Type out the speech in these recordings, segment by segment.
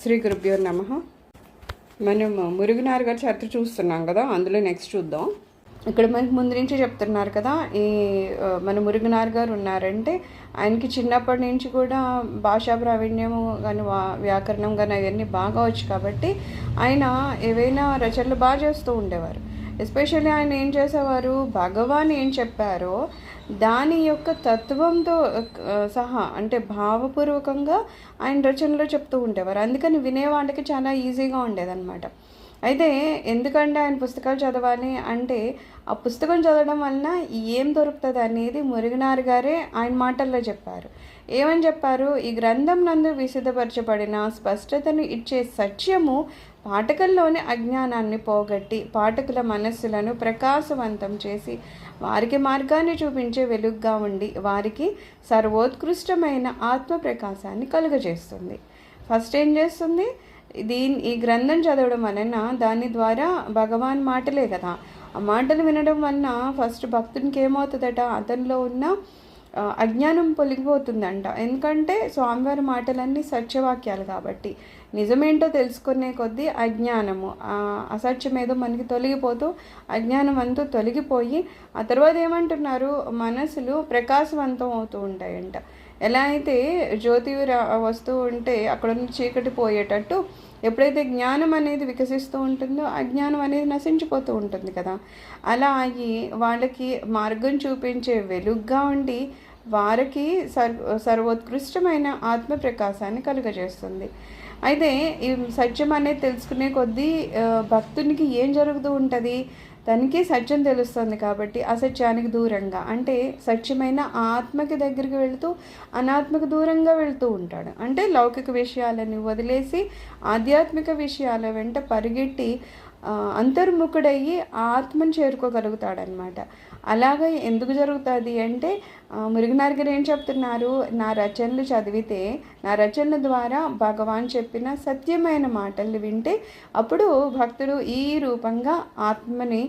శ్రీ గురుభ్యో నమ. మనం మురుగునార్ గారి చరిత్ర చూస్తున్నాం కదా అందులో నెక్స్ట్ చూద్దాం. ఇక్కడ మనకి ముందు నుంచి చెప్తున్నారు కదా ఈ మన మురుగునార్ గారు ఉన్నారంటే ఆయనకి చిన్నప్పటి నుంచి కూడా భాషా ప్రావీణ్యము కానీ వా వ్యాకరణం కానీ అవన్నీ బాగా వచ్చు కాబట్టి ఆయన ఏవైనా రచనలు బాగా చేస్తూ ఉండేవారు. ఎస్పెషల్లీ ఆయన ఏం చేసేవారు? భగవాన్ ఏం చెప్పారో దాని యొక్క తత్వంతో సహా అంటే భావపూర్వకంగా ఆయన రచనలో చెప్తూ ఉండేవారు. అందుకని వినేవాళ్ళకి చాలా ఈజీగా ఉండేదన్నమాట. అయితే ఎందుకంటే ఆయన పుస్తకాలు చదవాలి అంటే ఆ పుస్తకం చదవడం వలన ఏం దొరుకుతుంది అనేది మురుగునారు గారే ఆయన మాటల్లో చెప్పారు. ఏమని చెప్పారు? ఈ గ్రంథం నందు విశుద్ధపరచబడిన స్పష్టతను ఇచ్చే సత్యము పాఠకుల్లోని అజ్ఞానాన్ని పోగొట్టి పాఠకుల మనస్సులను ప్రకాశవంతం చేసి వారికి మార్గాన్ని చూపించే వెలుగ్గా ఉండి వారికి సర్వోత్కృష్టమైన ఆత్మ ప్రకాశాన్ని కలుగజేస్తుంది. ఫస్ట్ ఏం చేస్తుంది? దీని ఈ గ్రంథం చదవడం వలన దాని ద్వారా భగవాన్ మాటలే కదా. ఆ మాటలు వినడం వలన ఫస్ట్ భక్తునికి ఏమవుతుందట? అతనిలో ఉన్న అజ్ఞానం పొలిగిపోతుందంట. ఎందుకంటే స్వామివారి మాటలన్నీ సత్యవాక్యాలు కాబట్టి. నిజమేంటో తెలుసుకునే కొద్దీ అజ్ఞానము. అసత్యం ఏదో మనకి తొలగిపోతూ అజ్ఞానం అంతా తొలగిపోయి ఆ తర్వాత ఏమంటున్నారు? మనసులు ప్రకాశవంతం అవుతూ ఉంటాయంట. ఎలా అయితే జ్యోతి వస్తూ ఉంటే అక్కడ నుంచి చీకటి పోయేటట్టు ఎప్పుడైతే జ్ఞానం అనేది వికసిస్తూ ఉంటుందో అజ్ఞానం అనేది నశించిపోతూ ఉంటుంది కదా. అలా అయ్యి వాళ్ళకి మార్గం చూపించే వెలుగ్గా ఉండి వారికి సర్వ సర్వోత్కృష్టమైన ఆత్మ ప్రకాశాన్ని కలుగజేస్తుంది. అయితే ఈ సత్యం అనేది తెలుసుకునే కొద్దీ భక్తునికి ఏం జరుగుతూ ఉంటుంది? తనకి సత్యం తెలుస్తుంది కాబట్టి అసత్యానికి దూరంగా. అంటే సత్యమైన ఆత్మకి దగ్గరికి వెళుతూ అనాత్మకు దూరంగా వెళుతూ ఉంటాడు. అంటే లౌకిక విషయాలని వదిలేసి ఆధ్యాత్మిక విషయాల వెంట పరిగెట్టి అంతర్ముఖుడయ్యి ఆత్మను చేరుకోగలుగుతాడనమాట అలాగే ఎందుకు జరుగుతుంది అంటే మురుగునార్ గారు ఏం చెప్తున్నారు? నా రచనలు చదివితే నా రచనల ద్వారా భగవాన్ చెప్పిన సత్యమైన మాటలు వింటే అప్పుడు భక్తుడు ఈ రూపంగా ఆత్మని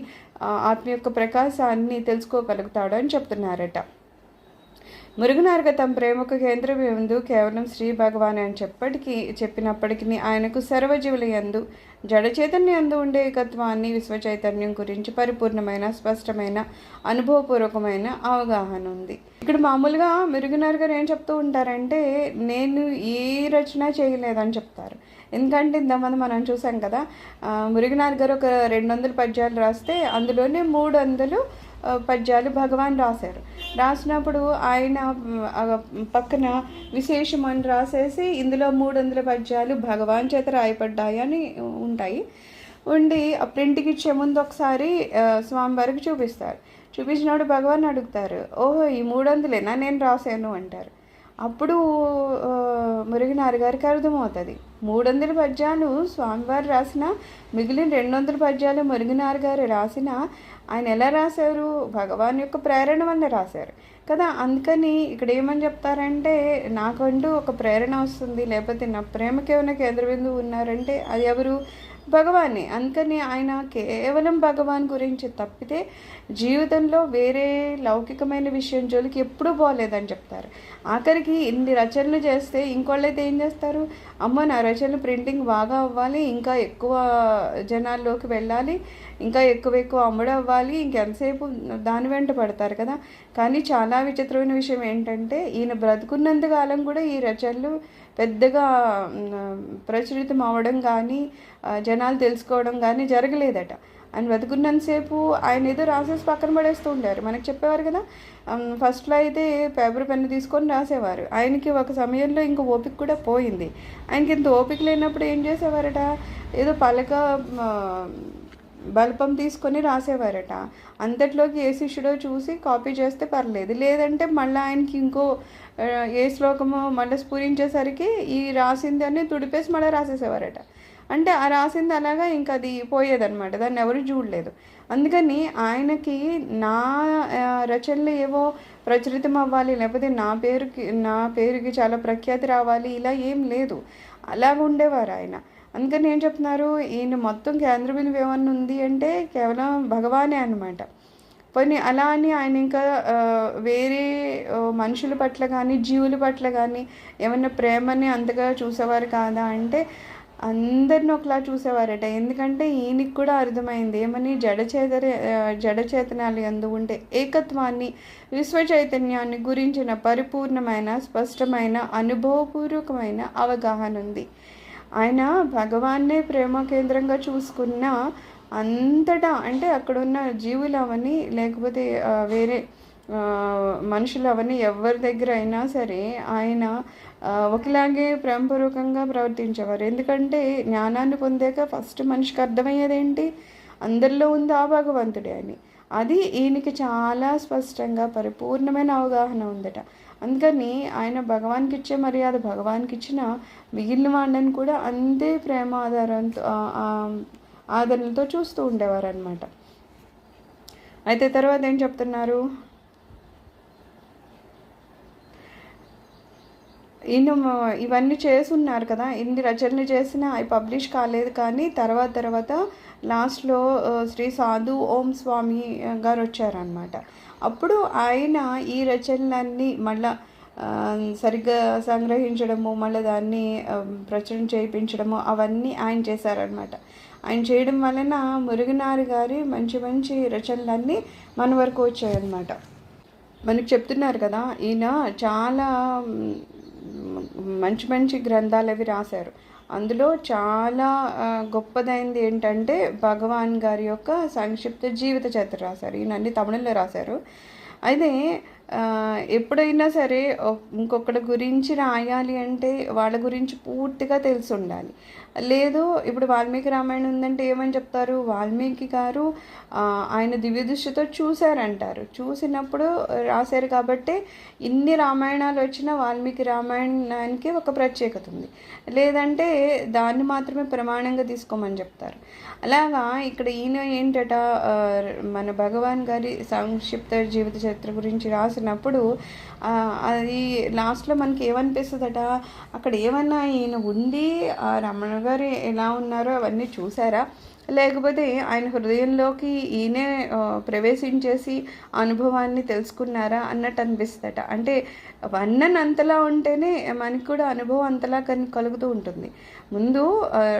ఆత్మ యొక్క ప్రకాశాన్ని తెలుసుకోగలుగుతాడు అని చెప్తున్నారట. మురుగునార్గ తమ ప్రేమకు కేంద్రం ఎందు కేవలం శ్రీ భగవాన్ అని చెప్పటికి చెప్పినప్పటికీ ఆయనకు సర్వజీవుల యందు జడ చైతన్యం ఉండే ఏకత్వాన్ని విశ్వచైతన్యం గురించి పరిపూర్ణమైన స్పష్టమైన అనుభవపూర్వకమైన అవగాహన ఉంది. ఇక్కడ మామూలుగా మురుగునార్ గారు ఏం చెప్తూ ఉంటారంటే నేను ఏ రచన చేయలేదని చెప్తారు. ఎందుకంటే ఇంతమంది మనం చూసాం కదా ఆ, మురుగునార్ గారు ఒక రెండు వందల పద్యాలు రాస్తే అందులోనే మూడు వందలు పద్యాలు భగవాన్ రాశారు. రాసినప్పుడు ఆయన పక్కన విశేషం అని రాసేసి ఇందులో మూడు వందల పద్యాలు భగవాన్ చేత రాయబడ్డాయని ఉంటాయి. ఉండి ఆ ప్రింట్కి ఇచ్చే ముందు ఒకసారి స్వామివారికి చూపిస్తారు. చూపించినప్పుడు భగవాన్ అడుగుతారు ఓహో ఈ మూడు వందలేనా నేను రాశాను అంటారు. అప్పుడు ఆ, మురిగినారు గారికి అర్థమవుతుంది. మూడు వందల పద్యాలు స్వామివారు రాసిన మిగిలిన రెండు వందల పద్యాలు మురిగినారు గారు రాసిన ఆయన ఎలా రాశారు? భగవాన్ యొక్క ప్రేరణ వల్ల రాశారు. కదా అందుకని ఇక్కడ ఏమని చెప్తారంటే నాకంటూ ఒక ప్రేరణ వస్తుంది లేకపోతే నా ప్రేమకి ఏమైనా కేంద్ర బిందువు ఉన్నారంటే అది ఎవరు? భగవానే. అందుకని ఆయన కేవలం భగవాన్ గురించి తప్పితే జీవితంలో వేరే లౌకికమైన విషయం జోలికి ఎప్పుడూ పోలేదని చెప్తారు. ఆఖరికి ఇన్ని రచనలు చేస్తే ఇంకోళ్ళైతే ఏం చేస్తారు? అమ్మ నా రచనలు ప్రింటింగ్ బాగా అవ్వాలి ఇంకా ఎక్కువ జనాల్లోకి వెళ్ళాలి ఇంకా ఎక్కువ ఎక్కువ అమ్ముడు అవ్వాలి ఇంకెంతసేపు దాని వెంట పడతారు కదా. కానీ చాలా విచిత్రమైన విషయం ఏంటంటే ఈయన బ్రతుకున్నంత కాలం కూడా ఈ రచనలు పెద్దగా ప్రచురితం అవ్వడం కానీ జనాలు తెలుసుకోవడం కానీ జరగలేదట. ఆయన బతుకున్నంతసేపు ఆయన ఏదో రాసేసి పక్కన పడేస్తూ ఉండారు. మనకు చెప్పేవారు కదా ఫస్ట్లో అయితే పేపర్ పెన్ను తీసుకొని రాసేవారు. ఆయనకి ఒక సమయంలో ఇంక ఓపిక కూడా పోయింది. ఆయనకి ఇంత ఓపిక లేనప్పుడు ఏం చేసేవారట? ఏదో పలక బల్పం తీసుకొని రాసేవారట. అంతట్లోకి ఏ శిష్యుడో చూసి కాపీ చేస్తే పర్లేదు. లేదంటే మళ్ళీ ఆయనకి ఇంకో ఏ శ్లోకము మళ్ళీ స్ఫురించేసరికి ఈ రాసింది అని తుడిపేసి మళ్ళీ రాసేసేవారట. అంటే ఆ రాసింది అలాగా ఇంకా అది పోయేదన్నమాట. దాన్ని ఎవరు చూడలేదు. అందుకని ఆయనకి నా రచనలు ఏవో ప్రచురితం అవ్వాలి లేకపోతే నా పేరుకి నా పేరుకి చాలా ప్రఖ్యాతి రావాలి ఇలా ఏం లేదు. అలాగ ఉండేవారు ఆయన. అందుకని ఏం చెప్తున్నారు? ఈయన మొత్తం కేంద్ర బిందువు ఏమన్నా ఉంది అంటే కేవలం భగవానే అనమాట పోనీ అలా అని ఆయన ఇంకా వేరే మనుషుల పట్ల కానీ జీవుల పట్ల కానీ ఏమైనా ప్రేమని అంతగా చూసేవారు కాదా? అంటే అందరిని ఒకలా చూసేవారట. ఎందుకంటే ఈయనకి కూడా అర్థమైంది ఏమని జడ జడచేతనాలు ఎందు ఉంటే ఏకత్వాన్ని విశ్వ చైతన్యాన్ని గురించిన పరిపూర్ణమైన స్పష్టమైన అనుభవపూర్వకమైన అవగాహన ఉంది ఆయన భగవాన్నే ప్రేమ కేంద్రంగా చూసుకున్న అంతటా అంటే అక్కడున్న జీవులు అవన్నీ లేకపోతే వేరే మనుషులు అవన్నీ ఎవరి దగ్గర అయినా సరే ఆయన ఒకలాగే ప్రేమపూర్వకంగా ప్రవర్తించేవారు. ఎందుకంటే జ్ఞానాన్ని పొందాక ఫస్ట్ మనిషికి అర్థమయ్యేదేంటి? అందరిలో ఉంది ఆ భగవంతుడే అని. అది ఈయనకి చాలా స్పష్టంగా పరిపూర్ణమైన అవగాహన ఉందట. అందుకని ఆయన భగవాన్కి ఇచ్చే మర్యాద భగవాన్కి ఇచ్చిన మిగిలిన వాళ్ళని కూడా అంతే ప్రేమ ఆధారంతో ఆదరణతో చూస్తూ ఉండేవారు అనమాట అయితే తర్వాత ఏం చెప్తున్నారు? ఈయన ఇవన్నీ చేసున్నారు కదా ఇన్ని రచనలు చేసినా అవి పబ్లిష్ కాలేదు కానీ తర్వాత తర్వాత లాస్ట్లో శ్రీ సాధు ఓం స్వామి గారు వచ్చారనమాట అప్పుడు ఆయన ఈ రచనలన్నీ మళ్ళా సరిగ్గా సంగ్రహించడము మళ్ళీ దాన్ని ప్రచురణ చేయించడము అవన్నీ ఆయన చేశారనమాట ఆయన చేయడం వలన మురుగునారి గారి మంచి మంచి రచనలన్నీ మన వరకు వచ్చాయన్నమాట. మనకు చెప్తున్నారు కదా ఈయన చాలా మంచి మంచి గ్రంథాలు అవి రాశారు. అందులో చాలా గొప్పదైంది ఏంటంటే భగవాన్ గారి యొక్క సంక్షిప్త జీవిత చరిత్ర రాశారు. ఈయన అన్ని తమిళంలో రాశారు. అయితే ఎప్పుడైనా సరే ఇంకొకటి గురించి రాయాలి అంటే వాళ్ళ గురించి పూర్తిగా తెలిసి ఉండాలి లేదు ఇప్పుడు వాల్మీకి రామాయణం ఉందంటే ఏమని చెప్తారు? వాల్మీకి గారు ఆయన దివ్య దృష్టితో చూశారంటారు. చూసినప్పుడు రాశారు కాబట్టి ఇన్ని రామాయణాలు వచ్చినా వాల్మీకి రామాయణానికి ఒక ప్రత్యేకత ఉంది. లేదంటే దాన్ని మాత్రమే ప్రమాణంగా తీసుకోమని చెప్తారు. అలాగా ఇక్కడ ఈయన ఏంటట మన భగవాన్ గారి సంక్షిప్త జీవిత చరిత్ర గురించి రాసి ఆ, అది లాస్ట్లో మనకి ఏమనిపిస్తుందట? అక్కడ ఏమన్నా ఈయన ఉండి ఆ రమణ గారు ఎలా ఉన్నారో అవన్నీ చూసారా? లేకపోతే ఆయన హృదయంలోకి ఈయనే ప్రవేశించేసి అనుభవాన్ని తెలుసుకున్నారా అన్నట్టు అనిపిస్తుందట. అంటే వర్ణన్ అంతలా ఉంటేనే మనకి కూడా అనుభవం అంతలా కని కలుగుతూ ఉంటుంది. ముందు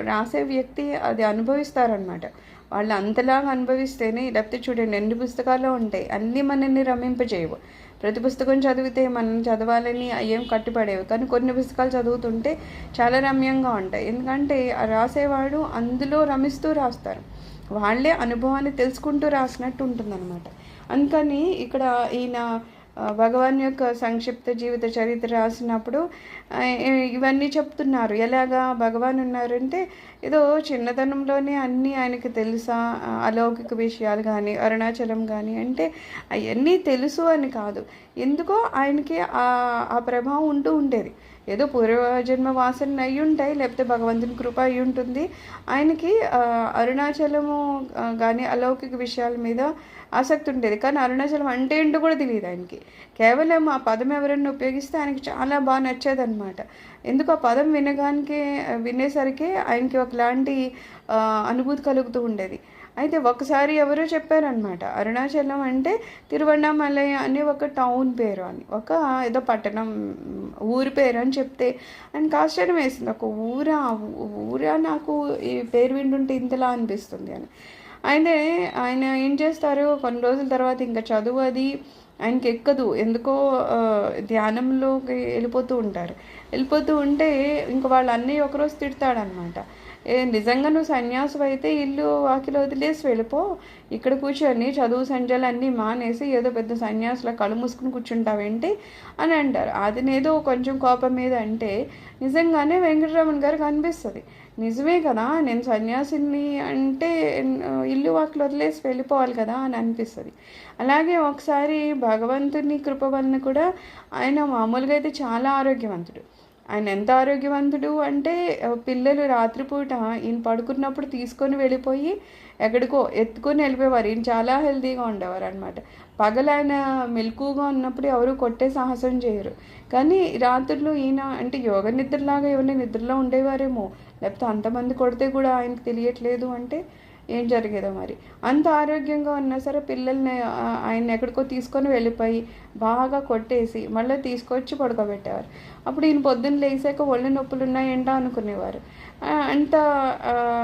రాసే వ్యక్తి అది అనుభవిస్తారనమాట వాళ్ళు అంతలాగా అనుభవిస్తేనే లేకపోతే చూడండి ఎన్ని పుస్తకాలు ఉంటాయి. అన్నీ మనల్ని రమింపజేయవు. ప్రతి పుస్తకం చదివితే మనం చదవాలని ఏం కట్టుపడేవి కానీ కొన్ని పుస్తకాలు చదువుతుంటే చాలా రమ్యంగా ఉంటాయి. ఎందుకంటే ఆ రాసేవాడు అందులో రమిస్తూ రాస్తారు. వాళ్ళే అనుభవాన్ని తెలుసుకుంటూ రాసినట్టు ఉంటుందన్నమాట. అందుకని ఇక్కడ ఈయన భగవాన్ యొక్క సంక్షిప్త జీవిత చరిత్ర రాసినప్పుడు ఇవన్నీ చెప్తున్నారు. ఎలాగా భగవాన్ ఉన్నారంటే ఏదో చిన్నతనంలోనే అన్నీ ఆయనకి తెలుసా? అలౌకిక విషయాలు కానీ అరుణాచలం కానీ అంటే అవన్నీ తెలుసు అని కాదు. ఎందుకో ఆయనకి ఆ ప్రభావం ఉంటూ ఉండేది. ఏదో పూర్వజన్మ వాసన అయి ఉంటాయి లేకపోతే భగవంతుని కృప అయి ఉంటుంది. ఆయనకి అరుణాచలము కానీ అలౌకిక విషయాల మీద ఆసక్తి ఉండేది. కానీ అరుణాచలం అంటే ఏంటో కూడా తెలియదు ఆయనకి. కేవలం ఆ పదం ఎవరైనా ఉపయోగిస్తే ఆయనకి చాలా బాగా నచ్చేదన్నమాట. ఎందుకు ఆ పదం వినగానికి వినేసరికి ఆయనకి ఒకలాంటి అనుభూతి కలుగుతూ ఉండేది. అయితే ఒకసారి ఎవరో చెప్పారనమాట అరుణాచలం అంటే తిరువణామలై అని ఒక టౌన్ పేరు అని. ఒక ఏదో పట్టణం ఊరి పేరు అని చెప్తే అని ఆశ్చర్యం వేసింది. ఒక ఊరా ఊరా నాకు ఈ పేరు వింటుంటే ఇంతలా అనిపిస్తుంది అని. అయితే ఆయన ఏం చేస్తారు? కొన్ని రోజుల తర్వాత ఇంకా చదువు అది ఆయనకి ఎక్కదు. ఎందుకో ధ్యానంలోకి వెళ్ళిపోతూ ఉంటారు. వెళ్ళిపోతూ ఉంటే ఇంక వాళ్ళ అన్నయ్య ఒకరోజు తిడతాడనమాట. ఏ నిజంగా నువ్వు సన్యాసం అయితే ఇల్లు వాకిలు వదిలేసి వెళ్ళిపో. ఇక్కడ కూర్చొని చదువు సంజలు అన్నీ మానేసి ఏదో పెద్ద సన్యాసుల కళ్ళు మూసుకుని కూర్చుంటావేంటి అని అంటారు. అది నేదో కొంచెం కోపం మీద అంటే నిజంగానే వెంకటరమణ్ గారికి అనిపిస్తుంది. నిజమే కదా నేను సన్యాసిని అంటే ఇల్లు వాకిలు వదిలేసి వెళ్ళిపోవాలి కదా అని అనిపిస్తుంది. అలాగే ఒకసారి భగవంతుని కృప వలన కూడా ఆయన మామూలుగా అయితే చాలా ఆరోగ్యవంతుడు. ఆయన ఎంత ఆరోగ్యవంతుడు అంటే పిల్లలు రాత్రిపూట ఈయన పడుకున్నప్పుడు తీసుకొని వెళ్ళిపోయి ఎక్కడికో ఎత్తుకొని వెళ్ళిపోయేవారు. ఈయన చాలా హెల్తీగా ఉండేవారు అనమాట పగలు ఆయన మెలకుగా ఉన్నప్పుడు ఎవరు కొట్టే సాహసం చేయరు. కానీ రాత్రులు ఈయన అంటే యోగ నిద్రలాగా ఎవరిని నిద్రలో ఉండేవారేమో లేకపోతే అంతమంది కొడితే కూడా ఆయనకు తెలియట్లేదు అంటే ఏం జరిగేదో మరి. అంత ఆరోగ్యంగా ఉన్నా సరే పిల్లల్ని ఆయన ఎక్కడికో తీసుకొని వెళ్ళిపోయి బాగా కొట్టేసి మళ్ళీ తీసుకొచ్చి పడుకోబెట్టేవారు. అప్పుడు ఈయన పొద్దున్న లేసాక ఒళ్ళు నొప్పులు ఉన్నాయంట అనుకునేవారు. అంత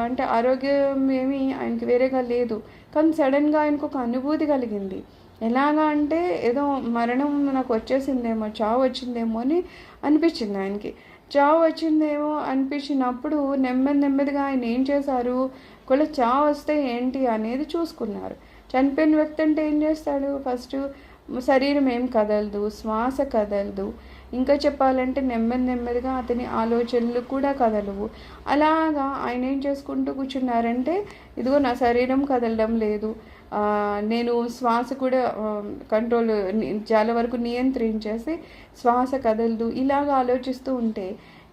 అంటే ఆరోగ్యం ఏమీ ఆయనకి వేరేగా లేదు. కానీ సడన్గా ఆయనకు ఒక అనుభూతి కలిగింది. ఎలాగా అంటే ఏదో మరణం నాకు వచ్చేసిందేమో చావు వచ్చిందేమో అని అనిపించింది ఆయనకి. చావు వచ్చిందేమో అనిపించినప్పుడు నెమ్మది నెమ్మదిగా ఆయన ఏం చేశారు? ఒకవేళ చావు వస్తే ఏంటి అనేది చూసుకున్నారు. చనిపోయిన వ్యక్తి అంటే ఏం చేస్తాడు? ఫస్ట్ శరీరం ఏం కదలదు? శ్వాస కదలదు. ఇంకా చెప్పాలంటే నెమ్మది నెమ్మదిగా అతని ఆలోచనలు కూడా కదలవు. అలాగా ఆయన ఏం చేసుకుంటూ కూర్చున్నారంటే ఇదిగో నా శరీరం కదలడం లేదు. నేను శ్వాస కూడా కంట్రోల్ చాలా వరకు నియంత్రించేసి శ్వాస కదలదు. ఇలాగ ఆలోచిస్తూ ఉంటే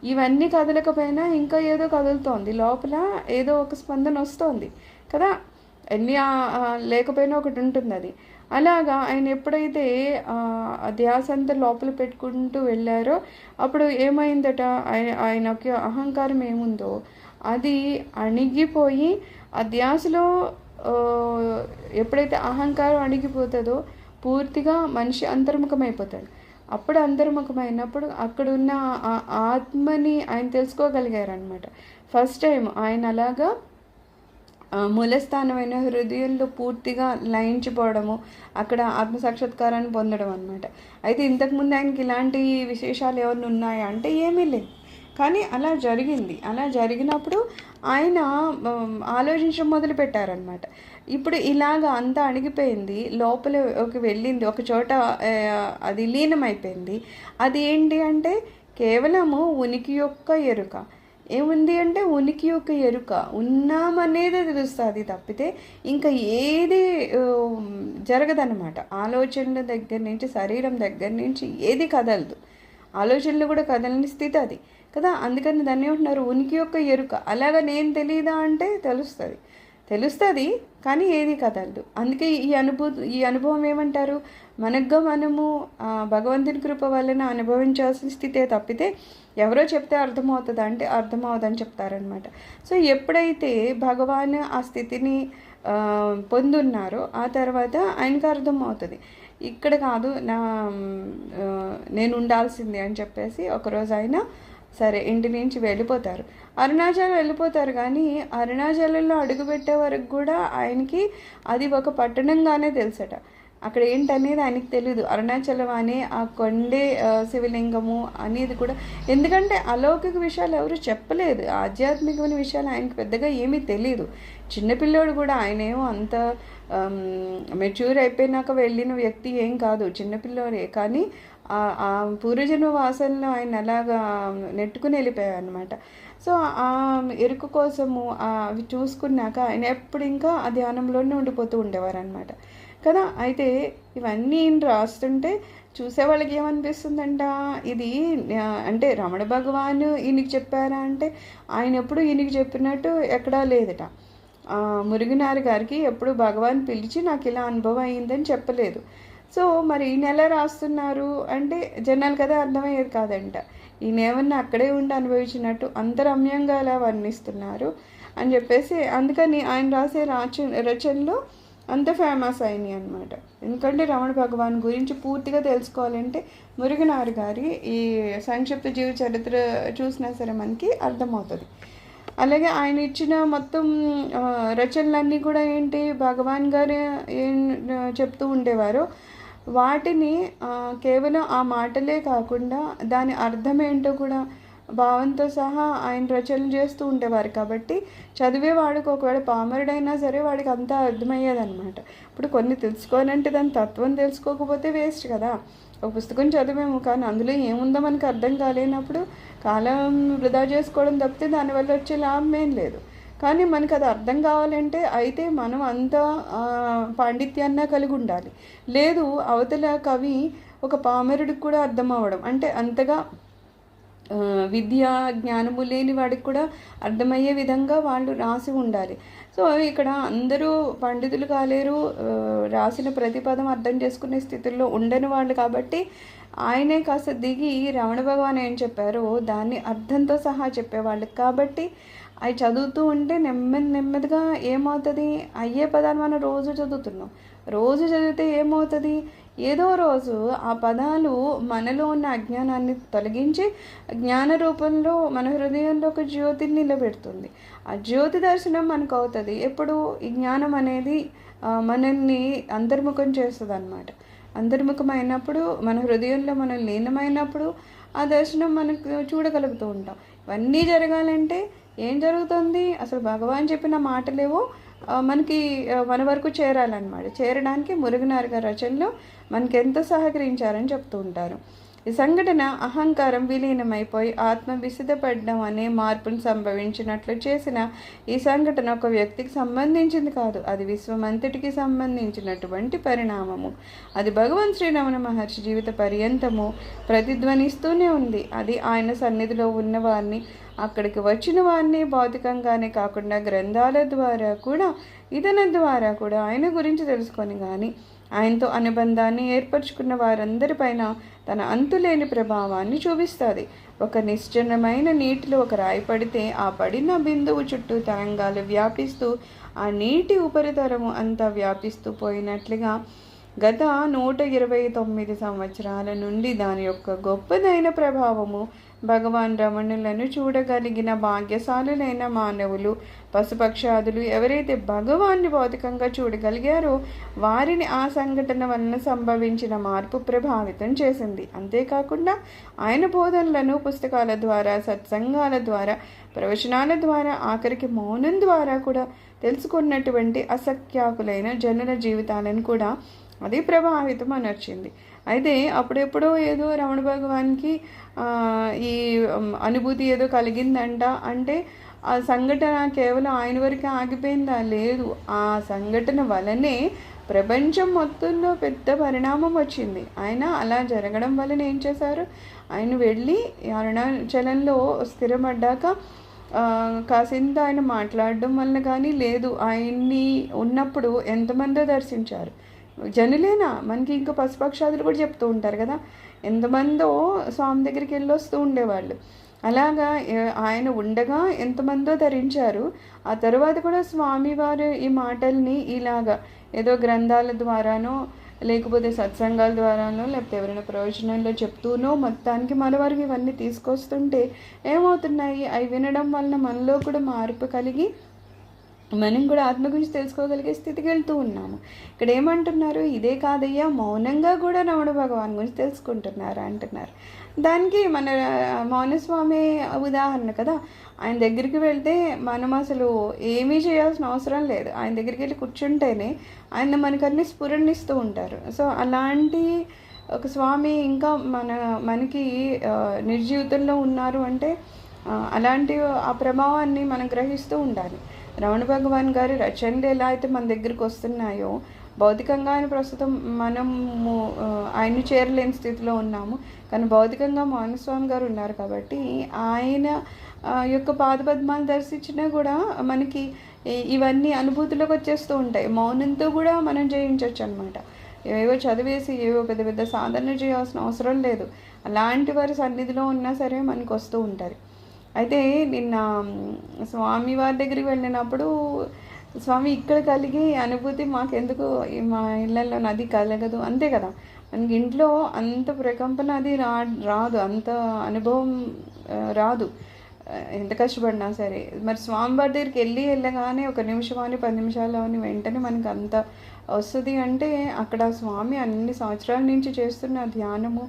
ఇవన్నీ కదలకపోయినా ఇంకా ఏదో కదులుతోంది. లోపల ఏదో ఒక స్పందన వస్తోంది కదా? ఎన్ని లేకపోయినా ఒకటి ఉంటుంది అది అలాగా ఆయన ఎప్పుడైతే ధ్యాస అంతా లోపల పెట్టుకుంటూ వెళ్ళారో అప్పుడు ఏమైందట? ఆయన ఆయనకి అహంకారం ఏముందో? అది అణిగిపోయి ఆ ధ్యాసలో ఎప్పుడైతే అహంకారం అణిగిపోతుందో పూర్తిగా మనిషి అంతర్ముఖమైపోతాడు. అప్పుడు అంతర్ముఖమైనప్పుడు అక్కడ ఉన్న ఆ ఆత్మని ఆయన తెలుసుకోగలిగారనమాట ఫస్ట్ టైం ఆయన అలాగా మూలస్థానమైన హృదయంలో పూర్తిగా లయించిపోవడము అక్కడ ఆత్మ సాక్షాత్కారాన్ని పొందడం అనమాట అయితే ఇంతకుముందు ఆయనకి ఇలాంటి విశేషాలు ఏమైనా ఉన్నాయా? అంటే ఏమీ లేదు. కానీ అలా జరిగింది. అలా జరిగినప్పుడు ఆయన ఆలోచించడం మొదలుపెట్టారనమాట ఇప్పుడు ఇలాగ అంతా అణిగిపోయింది ఒక వెళ్ళింది ఒక చోట అది లీనమైపోయింది. అది ఏంటి అంటే కేవలము ఉనికి యొక్క ఎరుక. ఏముంది అంటే ఉనికి యొక్క ఎరుక. ఉన్నామనేది తెలుస్తుంది తప్పితే ఇంకా ఏది జరగదన్నమాట. ఆలోచనల దగ్గర నుంచి శరీరం దగ్గర నుంచి ఏది కదలదు. ఆలోచనలు కూడా కదలని స్థితి అది. కదా? అందుకని దాన్ని ఏమంటున్నారు? ఉనికి యొక్క ఎరుక. అలాగా నేను తెలియదా అంటే తెలుస్తుంది. తెలుస్తుంది కానీ ఏది కదలదు. అందుకే ఈ అనుభూతి ఈ అనుభవం ఏమంటారు? మనగ్గా మనము భగవంతుని కృప వలన అనుభవించాల్సిన స్థితే తప్పితే ఎవరో చెప్తే అర్థమవుతుంది? అంటే అర్థమవుదని చెప్తారనమాట సో ఎప్పుడైతే భగవాన్ ఆ స్థితిని పొందున్నారో ఆ తర్వాత ఆయనకు అర్థమవుతుంది. ఇక్కడ కాదు నా నేను ఉండాల్సింది అని చెప్పేసి ఒకరోజు ఆయన సరే ఇంటి నుంచి వెళ్ళిపోతారు. అరుణాచలం వెళ్ళిపోతారు కానీ అరుణాచలంలో అడుగుపెట్టే వరకు కూడా ఆయనకి అది ఒక పట్టణంగానే తెలుసట. అక్కడ ఏంటనేది ఆయనకి తెలియదు అరుణాచలం అనే ఆ కొండే శివలింగము అనేది కూడా ఎందుకంటే అలౌకిక విషయాలు ఎవరు చెప్పలేదు. ఆధ్యాత్మికమైన విషయాలు ఆయనకు పెద్దగా ఏమీ తెలియదు చిన్నపిల్లోడు కూడా ఆయనేమో అంత మెచ్యూర్ అయిపోయినాక వెళ్ళిన వ్యక్తి ఏం కాదు. చిన్నపిల్లోడే కానీ ఆ- పూర్వజన్మ వాసనలో ఆయన అలాగా నెట్టుకుని వెళ్ళిపోయారు అనమాట సో ఆ ఎరుకు కోసము అవి చూసుకున్నాక ఆయన ఎప్పుడు ఇంకా ఆ ధ్యానంలోనే ఉండిపోతూ ఉండేవారు అనమాట కదా? అయితే ఇవన్నీ రాస్తుంటే చూసేవాళ్ళకి ఏమనిపిస్తుందంట? ఇది అంటే రమణ భగవాన్ ఈయనకి చెప్పారా అంటే ఆయన ఎప్పుడు ఈయనకి చెప్పినట్టు ఎక్కడా లేదట. ఆ, మురుగునారి గారికి ఎప్పుడు భగవాన్ పిలిచి నాకు ఇలా అనుభవం అయిందని చెప్పలేదు. సో మరి ఈయన ఎలా రాస్తున్నారు? అంటే జనాలు కదా అర్థమయ్యేది కాదంట. ఈయన ఏమన్నా అక్కడే ఉండి అనుభవించినట్టు అంత రమ్యంగా అలా వర్ణిస్తున్నారు అని చెప్పేసి అందుకని ఆయన రాసే రాచ రచనలు అంత ఫేమస్ అయినాయి అనమాట ఎందుకంటే రమణ భగవాన్ గురించి పూర్తిగా తెలుసుకోవాలంటే మురుగనారు గారి ఈ సంక్షిప్త జీవ చరిత్ర చూసినా సరే మనకి అర్థమవుతుంది. అలాగే ఆయన ఇచ్చిన మొత్తం రచనలన్నీ కూడా ఏంటి భగవాన్ గారు ఏం చెప్తూ ఉండేవారో. వాటిని కేవలం ఆ మాటలే కాకుండా దాని అర్థం ఏంటో కూడా భావంతో సహా ఆయన రచనలు చేస్తూ ఉండేవారు కాబట్టి చదివేవాడికి ఒకవేళ పామరుడైనా సరే వాడికి అంతా అర్థమయ్యేదన్నమాట. ఇప్పుడు కొన్ని తెలుసుకోవాలంటే దాని తత్వం తెలుసుకోకపోతే వేస్ట్ కదా. ఒక పుస్తకం చదివాము కానీ అందులో ఏముందో మనకు అర్థం కాలేనప్పుడు కాలం వృధా చేసుకోవడం తప్పితే దానివల్ల వచ్చే లాభం ఏం లేదు. కానీ మనకు అది అర్థం కావాలంటే అయితే మనం అంత పాండిత్యాన్ని పాండిత్యాన్న కలిగి ఉండాలి. లేదు అవతల కవి ఒక పామరుడికి కూడా అర్థం అవ్వడం. అంటే అంతగా విద్య జ్ఞానము లేని వాడికి కూడా అర్థమయ్యే విధంగా వాళ్ళు రాసి ఉండాలి. సో ఇక్కడ అందరూ పండితులు కాలేరు రాసిన ప్రతిపదం అర్థం చేసుకునే స్థితిలో ఉండని వాళ్ళు కాబట్టి ఆయనే కాస్త దిగి రమణ భగవాన్ ఏం చెప్పారో దాన్ని అర్థంతో సహా చెప్పేవాళ్ళు. కాబట్టి అవి చదువుతూ ఉంటే నెమ్మది నెమ్మదిగా ఏమవుతుంది? అయ్యే పదాలు మనం రోజు చదువుతున్నాం. రోజు చదివితే ఏమవుతుంది? ఏదో రోజు ఆ పదాలు మనలో ఉన్న అజ్ఞానాన్ని తొలగించి జ్ఞాన రూపంలో మన హృదయంలో ఒక జ్యోతిని నిలబెడుతుంది. ఆ జ్యోతి దర్శనం మనకు అవుతుంది. ఎప్పుడు ఈ జ్ఞానం అనేది మనల్ని అంతర్ముఖం చేస్తుంది అనమాట అంతర్ముఖమైనప్పుడు మన హృదయంలో మనం లీనమైనప్పుడు ఆ దర్శనం మనకు చూడగలుగుతూ ఉంటాం. ఇవన్నీ జరగాలంటే ఏం జరుగుతుంది? అసలు భగవాన్ చెప్పిన మాటలేవో మనకి మన వరకు చేరాలన్నమాట. చేరడానికి మురుగునారు గారి రచనలో మనకి సహకరించారని చెప్తూ ఉంటారు. ఈ సంఘటన అహంకారం విలీనమైపోయి ఆత్మ విసిదపడడం అనే మార్పును సంభవించినట్లు చేసిన ఈ సంఘటన ఒక వ్యక్తికి సంబంధించింది కాదు అది విశ్వమంతటికి సంబంధించినటువంటి పరిణామము. అది భగవాన్ శ్రీరమణ మహర్షి జీవిత పర్యంతము ప్రతిధ్వనిస్తూనే ఉంది. అది ఆయన సన్నిధిలో ఉన్నవారిని అక్కడికి వచ్చిన వారిని భౌతికంగానే కాకుండా గ్రంథాల ద్వారా కూడా ఇతని ద్వారా కూడా ఆయన గురించి తెలుసుకొని కానీ ఆయనతో అనుబంధాన్ని ఏర్పరచుకున్న వారందరిపైన తన అంతులేని ప్రభావాన్ని చూపిస్తుంది. ఒక నిశ్చలమైన నీటిలో ఒక రాయి పడితే ఆ పడిన బిందువు చుట్టూ తరంగాలు వ్యాపిస్తూ ఆ నీటి ఉపరితలము అంతా వ్యాపిస్తూ పోయినట్లుగా గత నూట ఇరవై తొమ్మిది సంవత్సరాల నుండి దాని యొక్క గొప్పదైన ప్రభావము భగవాన్ రమణులను చూడగలిగిన భాగ్యశాలులైన మానవులు పశుపక్షాదులు ఎవరైతే భగవాన్ని భౌతికంగా చూడగలిగారో వారిని ఆ సంఘటన వలన సంభవించిన మార్పు ప్రభావితం చేసింది. అంతేకాకుండా ఆయన బోధనలను పుస్తకాల ద్వారా సత్సంగాల ద్వారా ప్రవచనాల ద్వారా ఆఖరికి మౌనం ద్వారా కూడా తెలుసుకున్నటువంటి అసఖ్యాకులైన జనుల జీవితాలను కూడా అది ప్రభావితం అనర్చింది అయితే అప్పుడెప్పుడో ఏదో రమణ భగవాన్కి ఈ అనుభూతి ఏదో కలిగిందంట అంటే ఆ సంఘటన కేవలం ఆయన వరకే ఆగిపోయిందా? లేదు. ఆ సంఘటన వలనే ప్రపంచం మొత్తంలో పెద్ద పరిణామం వచ్చింది. ఆయన అలా జరగడం వలన ఏం చేశారు? ఆయన వెళ్ళి అరుణాచలంలో స్థిరపడ్డాక కాసింత ఆయన మాట్లాడడం వలన కానీ లేదు ఆయన్ని ఉన్నప్పుడు ఎంతమందో దర్శించారు. జనులేనా? మనకి ఇంకా పశుపక్షాదులు కూడా చెప్తూ ఉంటారు కదా. ఎంతమందో స్వామి దగ్గరికి వెళ్ళి వస్తూ ఉండేవాళ్ళు. అలాగా ఆయన ఉండగా ఎంతమందో ధరించారు. ఆ తర్వాత కూడా స్వామివారు ఈ మాటల్ని ఇలాగా ఏదో గ్రంథాల ద్వారానో లేకపోతే సత్సంగాల ద్వారానో లేకపోతే ఎవరైనా ప్రవచనంలో చెప్తూనో మొత్తానికి మన ఇవన్నీ తీసుకొస్తుంటే ఏమవుతున్నాయి? అవి వినడం వలన మనలో కూడా మార్పు కలిగి మనం కూడా ఆత్మ గురించి తెలుసుకోగలిగే స్థితికి వెళ్తూ ఉన్నాము. ఇక్కడ ఏమంటున్నారు? ఇదే కాదయ్యా మౌనంగా కూడా రమణ భగవాన్ గురించి తెలుసుకుంటున్నారు అంటున్నారు. దానికి మన మౌనస్వామి ఉదాహరణ కదా. ఆయన దగ్గరికి వెళ్తే మనం అసలు ఏమీ చేయాల్సిన అవసరం లేదు. ఆయన దగ్గరికి వెళ్ళి కూర్చుంటేనే ఆయన మనకన్నీ స్ఫురణిస్తూ ఉంటారు. సో అలాంటి ఒక స్వామి ఇంకా మన మనకి నిర్జీవితంలో ఉన్నారు అంటే అలాంటి ఆ ప్రభావాన్ని మనం గ్రహిస్తూ ఉండాలి. రమణ భగవాన్ గారి రచనలు ఎలా అయితే మన దగ్గరికి వస్తున్నాయో భౌతికంగా ఆయన ప్రస్తుతం మనము ఆ, ఆయన్ని చేరలేని స్థితిలో ఉన్నాము. కానీ భౌతికంగా మౌనస్వామి గారు ఉన్నారు కాబట్టి ఆయన యొక్క పాదపద్మాలు దర్శించినా కూడా మనకి ఇవన్నీ అనుభూతిలోకి వచ్చేస్తూ ఉంటాయి. మౌనంతో కూడా మనం జయించవచ్చు అనమాట ఏవేవో చదివేసి ఏవో పెద్ద పెద్ద సాధన చేయాల్సిన అవసరం లేదు. అలాంటి వారి సన్నిధిలో ఉన్నా సరే మనకు వస్తూ ఉంటారు. అయితే నిన్న స్వామి వారి దగ్గరికి వెళ్ళినప్పుడు స్వామి ఇక్కడ కలిగే అనుభూతి మాకెందుకు? మా ఇళ్ళల్లో నది కలగదు. అంతే కదా? మనకి ఇంట్లో అంత ప్రకంపన అది రా రాదు. అంత అనుభవం రాదు. ఎంత కష్టపడినా సరే. మరి స్వామివారి దగ్గరికి వెళ్ళి వెళ్ళగానే ఒక నిమిషం అని పది నిమిషాలు అని వెంటనే మనకు అంత వస్తుంది అంటే అక్కడ స్వామి అన్ని సంవత్సరాల నుంచి చేస్తున్న ధ్యానము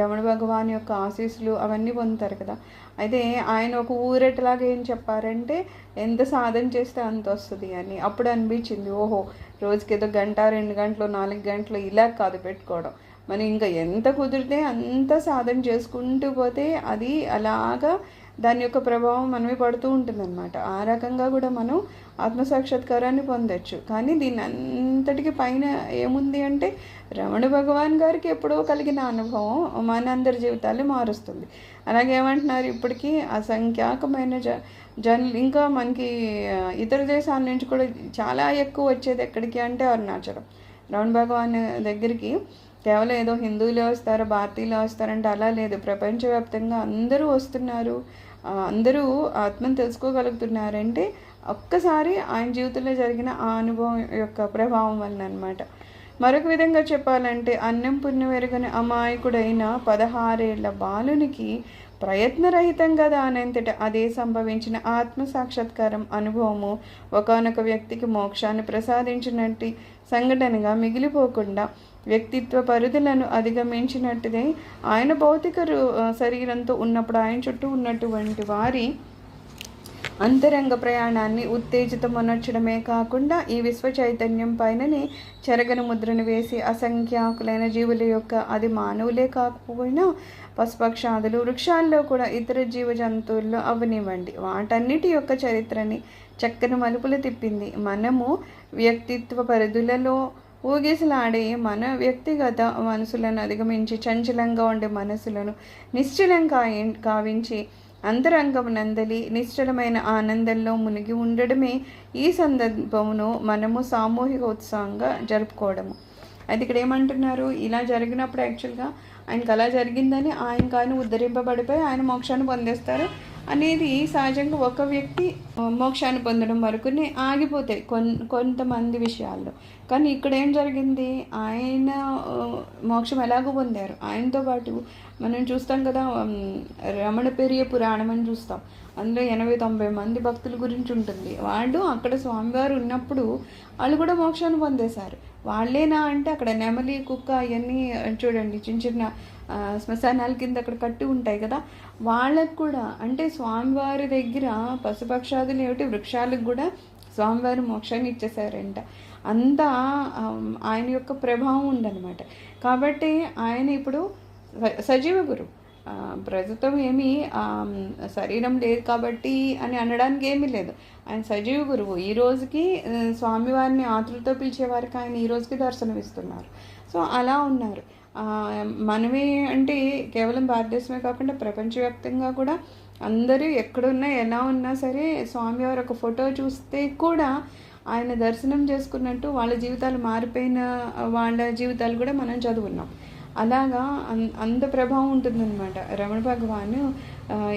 రమణ భగవాన్ యొక్క ఆశీస్సులు అవన్నీ పొందుతారు కదా. అయితే ఆయన ఒక ఊరటలాగా ఏం చెప్పారంటే ఎంత సాధన చేస్తే అంత వస్తుంది అని. అప్పుడు అనిపించింది ఓహో రోజుకి ఏదో గంట రెండు గంటలు నాలుగు గంటలు ఇలా కాదు పెట్టుకోవడం. మనం ఇంకా ఎంత కుదిరితే అంత సాధన చేసుకుంటూ పోతే అది అలాగా దాని యొక్క ప్రభావం మనమే పడుతూ ఉంటుందన్నమాట. ఆ రకంగా కూడా మనం ఆత్మసాక్షాత్కారాన్ని పొందొచ్చు. కానీ దీని అంతటికి పైన ఏముంది అంటే రమణ భగవాన్ గారికి ఎప్పుడో కలిగిన అనుభవం మనందరి జీవితాలు మారుస్తుంది. అలాగే ఏమంటున్నారు ఇప్పటికీ అసంఖ్యాకమైన జ జనులు ఇంకా మనకి ఇతర దేశాల నుంచి కూడా చాలా ఎక్కువ వచ్చేది ఎక్కడికి అంటే అరుణాచలం. రమణ భగవాన్ దగ్గరికి కేవలం ఏదో హిందువులే వస్తారు భారతీయులే వస్తారంటే అలా లేదు. ప్రపంచవ్యాప్తంగా అందరూ వస్తున్నారు. అందరూ ఆత్మను తెలుసుకోగలుగుతున్నారంటే ఒక్కసారి ఆయన జీవితంలో జరిగిన ఆ అనుభవం యొక్క ప్రభావం వలన అనమాట మరొక విధంగా చెప్పాలంటే అన్నం పుణ్యం ఎరుగని అమాయకుడైన పదహారేళ్ళ బాలునికి ప్రయత్నరహితంగా దానంతట అదే సంభవించిన ఆత్మ సాక్షాత్కారం అనుభవము ఒకనొక వ్యక్తికి మోక్షాన్ని ప్రసాదించినట్టు సంఘటనగా మిగిలిపోకుండా వ్యక్తిత్వ పరిధులను అధిగమించినట్టుదే. ఆయన భౌతిక రు- శరీరంతో ఉన్నప్పుడు ఆయన చుట్టూ ఉన్నటువంటి వారి అంతరంగ ప్రయాణాన్ని ఉత్తేజితమనర్చడమే కాకుండా ఈ విశ్వ చైతన్యం పైననే చెరగని ముద్రను వేసి అసంఖ్యాకులైన జీవుల యొక్క అది మానవులే కాకపోయినా పశుపక్షాదులు వృక్షాల్లో కూడా ఇతర జీవ జంతువుల్లో అవనివ్వండి. వాటన్నిటి యొక్క చరిత్రని చక్కని మలుపులు తిప్పింది. మనము వ్యక్తిత్వ పరిధులలో ఊగిసలాడే మన వ్యక్తిగత మనసులను అధిగమించి చంచలంగా ఉండే మనసులను నిశ్చలం కావించి అంతరంగం నందలి నిశ్చలమైన ఆనందంలో మునిగి ఉండడమే ఈ సందర్భమును మనము సామూహిక ఉత్సాహంగా జరుపుకోవడము. అయితే ఇక్కడ ఏమంటున్నారు? ఇలా జరిగినప్పుడు యాక్చువల్గా ఆయనకు అలా జరిగిందని ఆయన కానీ ఉద్ధరింపబడిపోయి ఆయన మోక్షాన్ని పొందేస్తారు. అనేది సహజంగా ఒక వ్యక్తి మోక్షాన్ని పొందడం వరకునే ఆగిపోతాయి కొన్ కొంతమంది విషయాల్లో. కానీ ఇక్కడ ఏం జరిగింది? ఆయన మోక్షం ఎలాగో పొందారు. ఆయనతో పాటు మనం చూస్తాం కదా రమణ పెరియ పురాణం అని చూస్తాం. అందులో ఎనభై తొంభై మంది భక్తుల గురించి ఉంటుంది. వాళ్ళు అక్కడ స్వామివారు ఉన్నప్పుడు వాళ్ళు కూడా మోక్షాన్ని పొందేశారు. వాళ్ళేనా అంటే అక్కడ నెమలి కుక్క అవన్నీ చూడండి చిన్న చిన్న శ్మశానాల కింద అక్కడ కట్టి ఉంటాయి కదా వాళ్ళకు కూడా అంటే స్వామివారి దగ్గర పశుపక్షాదులు ఏమిటి వృక్షాలకు కూడా స్వామివారి మోక్షాన్ని ఇచ్చేసారంట అంతా ఆయన యొక్క ప్రభావం ఉందన్నమాట. కాబట్టి ఆయన ఇప్పుడు సజీవ గురు. ప్రస్తుతం ఏమీ శరీరం లేదు కాబట్టి అని అనడానికి ఏమీ లేదు. ఆయన సజీవ గురువు. ఈ రోజుకి స్వామివారిని ఆతులతో పిలిచేవారికి ఆయన ఈ రోజుకి దర్శనమిస్తున్నారు. సో అలా ఉన్నారు. మనమే అంటే కేవలం భారతదేశమే కాకుండా ప్రపంచవ్యాప్తంగా కూడా అందరూ ఎక్కడున్నా ఎలా ఉన్నా సరే స్వామివారి ఒక ఫోటో చూస్తే కూడా ఆయన దర్శనం చేసుకున్నట్టు వాళ్ళ జీవితాలు మారిపోయిన వాళ్ళ జీవితాలు కూడా మనం చదువున్నాం. అలాగా అంత ప్రభావం ఉంటుందన్నమాట. రమణ భగవాన్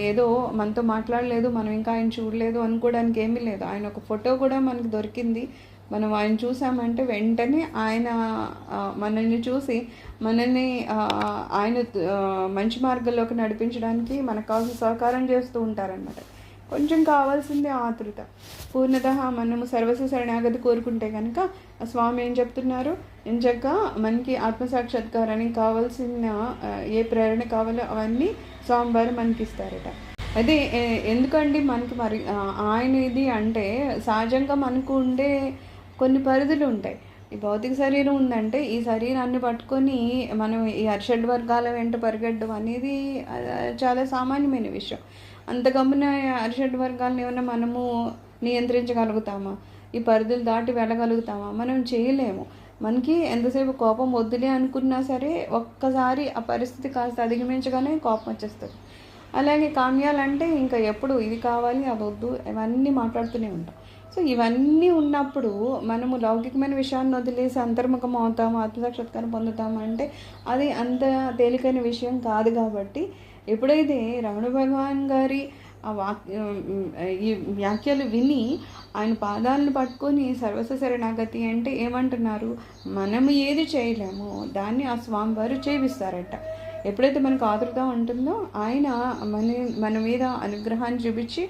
ఏదో మనతో మాట్లాడలేదు మనం ఇంకా ఆయన చూడలేదు అనుకోవడానికి ఏమీ లేదు. ఆయన ఒక ఫోటో కూడా మనకు దొరికింది. మనం ఆయన చూసామంటే వెంటనే ఆయన మనల్ని చూసి మనల్ని ఆయన మంచి మార్గంలోకి నడిపించడానికి మనకు కావాల్సిన సహకారం చేస్తూ ఉంటారనమాట కొంచెం కావాల్సింది ఆతృత. పూర్ణత మనము సర్వస్వ శరణాగతి కోరుకుంటే కనుక స్వామి ఏం చెప్తున్నారు? ఎంచక్క మనకి ఆత్మసాక్షాత్కారానికి కావాల్సిన ఏ ప్రేరణ కావాలో అవన్నీ స్వామివారు మనకి ఇస్తారట అదే ఎందుకండి మనకి మరి ఆయన ఇది అంటే సహజంగా మనకు ఉండే కొన్ని పరిధులు ఉంటాయి. ఈ భౌతిక శరీరం ఉందంటే ఈ శరీరాన్ని పట్టుకొని మనం ఈ అర్షడ్ వర్గాల వెంట పరిగెట్టడం అనేది చాలా సామాన్యమైన విషయం. అంత గమ్మున అర్షడ్ వర్గాలను ఏమైనా మనము నియంత్రించగలుగుతామా? ఈ పరిధులు దాటి వెళ్ళగలుగుతామా? మనం చేయలేము. మనకి ఎంతసేపు కోపం వద్దులే అనుకున్నా సరే ఒక్కసారి ఆ పరిస్థితి కాస్త అధిగమించగానే కోపం వచ్చేస్తుంది. అలాగే కామ్యాలంటే ఇంకా ఎప్పుడు ఇది కావాలి అది వద్దు ఇవన్నీ మాట్లాడుతూనే ఉంటాం. సో ఇవన్నీ ఉన్నప్పుడు మనము లౌకికమైన విషయాన్ని వదిలేసి అంతర్ముఖం అవుతాము ఆత్మసాక్షాత్కారం పొందుతాము అంటే అది అంత తేలికైన విషయం కాదు కాబట్టి ఎప్పుడైతే రమణ భగవాన్ గారి ఆ వాక్ ఈ వ్యాఖ్యలు విని ఆయన పాదాలను పట్టుకొని సర్వస్వ శరణాగతి అంటే ఏమంటున్నారు? మనము ఏది చేయలేమో దాన్ని ఆ స్వామివారు చేపిస్తారట ఎప్పుడైతే మనకు ఆతృత ఉంటుందో ఆయన మన మన మీద అనుగ్రహాన్ని చూపించి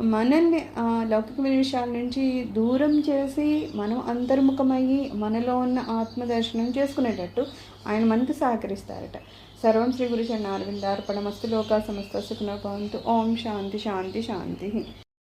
మనల్ని ఆ, లౌకికమైన విషయాల నుంచి దూరం చేసి మనం అంతర్ముఖమయ్యి మనలో ఉన్న ఆత్మదర్శనం చేసుకునేటట్టు ఆయన మనకు సహకరిస్తారట. సర్వం శ్రీ గురు మస్తు లోక సమస్త సుఖనో భవంతు. ఓం శాంతి శాంతి శాంతి.